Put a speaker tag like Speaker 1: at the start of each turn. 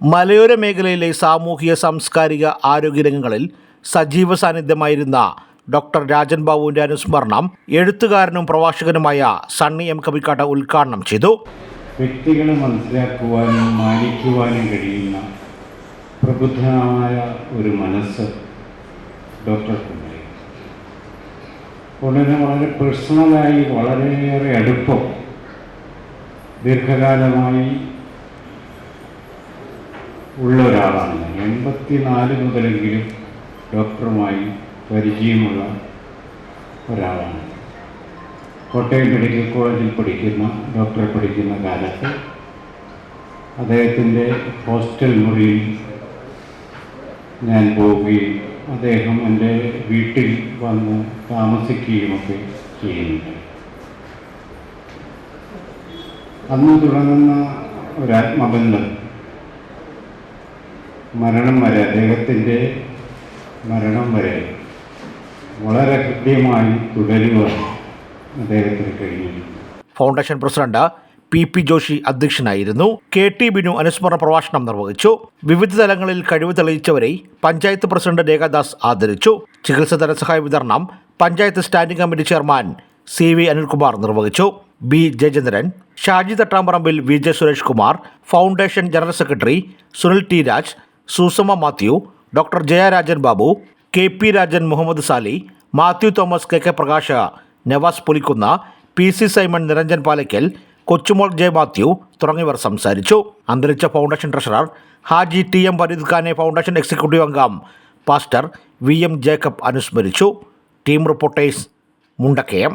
Speaker 1: മലയോര മേഖലയിലെ സാമൂഹിക സാംസ്കാരിക ആരോഗ്യ രംഗങ്ങളിൽ സജീവ സാന്നിധ്യമായിരുന്ന ഡോക്ടർ രാജൻ ബാബുവിന്റെ അനുസ്മരണം എഴുത്തുകാരനും പ്രഭാഷകനുമായ സണ്ണി എം കവിക്കാട്ട ഉദ്ഘാടനം ചെയ്തു.
Speaker 2: വ്യക്തികളെ മനസ്സിലാക്കുവാനും മാനിക്കുവാനും കഴിയുന്ന പ്രബുദ്ധമായ ഒരു മനസ്സ് ഡോക്ടർക്കുണ്ടായി ഉടനെ വളരെ പേഴ്സണലായി വളരെയേറെ അടുപ്പം ദീർഘകാലമായി ഉള്ള ഒരാളാണ് എൺപത്തി നാല് മുതലെങ്കിലും ഡോക്ടറുമായി പരിചയമുള്ള ഒരാളാണ്. കോട്ടയം മെഡിക്കൽ കോളേജിൽ പഠിക്കുന്ന ഡോക്ടറെ പഠിക്കുന്ന കാലത്ത് അദ്ദേഹത്തിന്റെ ഹോസ്റ്റൽ മുറിയിൽ ഞാൻ പോവുകയും അദ്ദേഹം എന്റെ വീട്ടിൽ വന്ന് താമസിക്കുകയുമൊക്കെ ചെയ്യുന്നുണ്ട്. അന്ന് തുടങ്ങുന്ന ഒരാത്മബന്ധം മരണം വരെ അദ്ദേഹത്തിന്റെ മരണം വരെ വളരെ കൃത്യമായി തുടരുവാൻ അദ്ദേഹത്തിന് കഴിഞ്ഞിരുന്നു
Speaker 1: foundation president P P Joshi അധ്യക്ഷനായിരുന്നു. കെ ടി ബിനു അനുസ്മരണ പ്രഭാഷണം നിർവഹിച്ചു. വിവിധ തലങ്ങളിൽ കഴിവ് തെളിയിച്ചവരെ പഞ്ചായത്ത് പ്രസിഡന്റ് രേഖാദാസ് ആദരിച്ചു. ചികിത്സ ധനസഹായ വിതരണം panchayat standing committee chairman C V Anilkumar നിർവഹിച്ചു. B Jayachandran Shaji Thattamparambil V J Suresh Kumar foundation general secretary Sunil T Raj Susama Mathew doctor Jayarajan Babu K P Rajan Muhammad Sali Mathew Thomas K K Prakash Navas Pulikkunna P C Simon Niranjan Palakkal Kochumol J Mathew തുടങ്ങിയവർ സംസാരിച്ചു. അന്തരിച്ച foundation treasurer Haji T M Farid ഖാനെ foundation executive അംഗം pastor V M Jacob അനുസ്മരിച്ചു. Team reporters Mundakayam.